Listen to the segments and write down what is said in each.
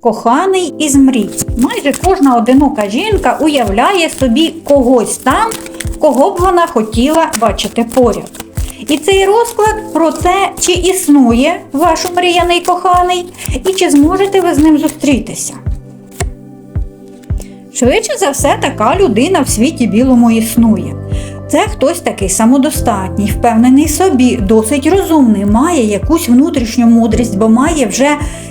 Коханий із мрій. Майже кожна одинока жінка уявляє собі когось там, кого б вона хотіла бачити поряд. І цей розклад про те, чи існує ваш мріяний коханий, і чи зможете ви з ним зустрітися. Швидше за все, така людина в світі білому існує. Це хтось такий самодостатній, впевнений собі, досить розумний, має якусь внутрішню мудрість, бо має вже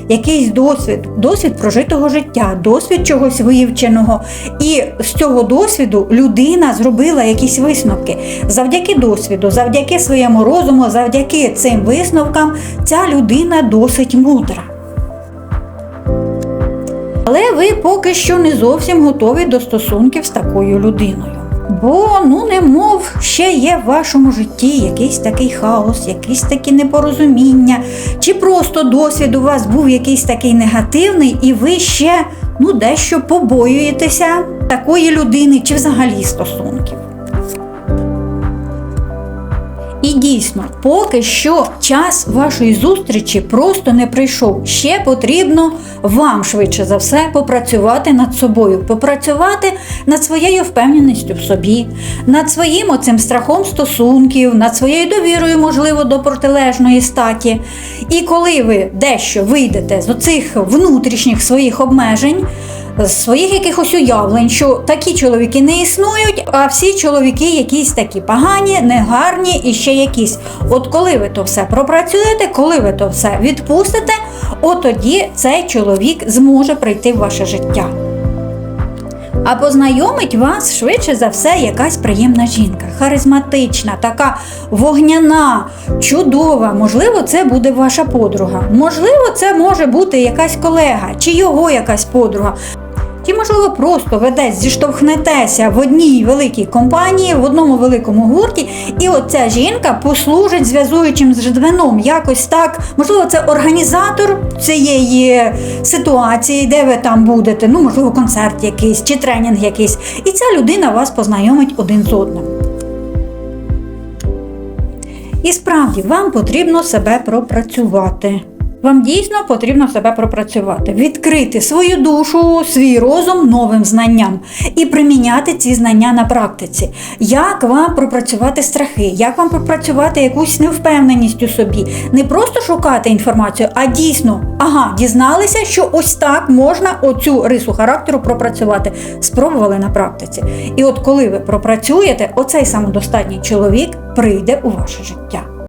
якийсь досвід, досвід прожитого життя, досвід чогось вивченого. І з цього досвіду людина зробила якісь висновки. Завдяки досвіду, завдяки своєму розуму, завдяки цим висновкам, ця людина досить мудра. Але ви поки що не зовсім готові до стосунків з такою людиною. Бо, ну, немов ще є в вашому житті якийсь такий хаос, якісь такі непорозуміння, чи просто досвід у вас був якийсь такий негативний, і ви ще ну, дещо побоюєтеся такої людини, чи взагалі стосунків. І дійсно, поки що час вашої зустрічі просто не прийшов. Ще потрібно вам швидше за все попрацювати над собою, попрацювати над своєю впевненістю в собі, над своїм оцим страхом стосунків, над своєю довірою, можливо, до протилежної статі. І коли ви дещо вийдете з оцих внутрішніх своїх обмежень, з своїх якихось уявлень, що такі чоловіки не існують, а всі чоловіки якісь такі погані, негарні і ще якісь. От коли ви то все пропрацюєте, коли ви то все відпустите, от тоді цей чоловік зможе прийти в ваше життя. А познайомить вас швидше за все якась приємна жінка, харизматична, така вогняна, чудова. Можливо, це буде ваша подруга. Можливо, це може бути якась колега чи його якась подруга. Чи, можливо, просто ви десь зіштовхнетеся в одній великій компанії, в одному великому гурті, і оця жінка послужить зв'язуючим звеном. Якось так, можливо, це організатор цієї ситуації, де ви там будете, ну, можливо, концерт якийсь чи тренінг якийсь. І ця людина вас познайомить один з одним. І справді вам потрібно себе пропрацювати. Вам дійсно потрібно себе пропрацювати, відкрити свою душу, свій розум новим знанням і приміняти ці знання на практиці. Як вам пропрацювати страхи, як вам пропрацювати якусь невпевненість у собі, не просто шукати інформацію, а дійсно, ага, дізналися, що ось так можна оцю рису характеру пропрацювати. Спробували на практиці. І от коли ви пропрацюєте, оцей самодостатній чоловік прийде у ваше життя.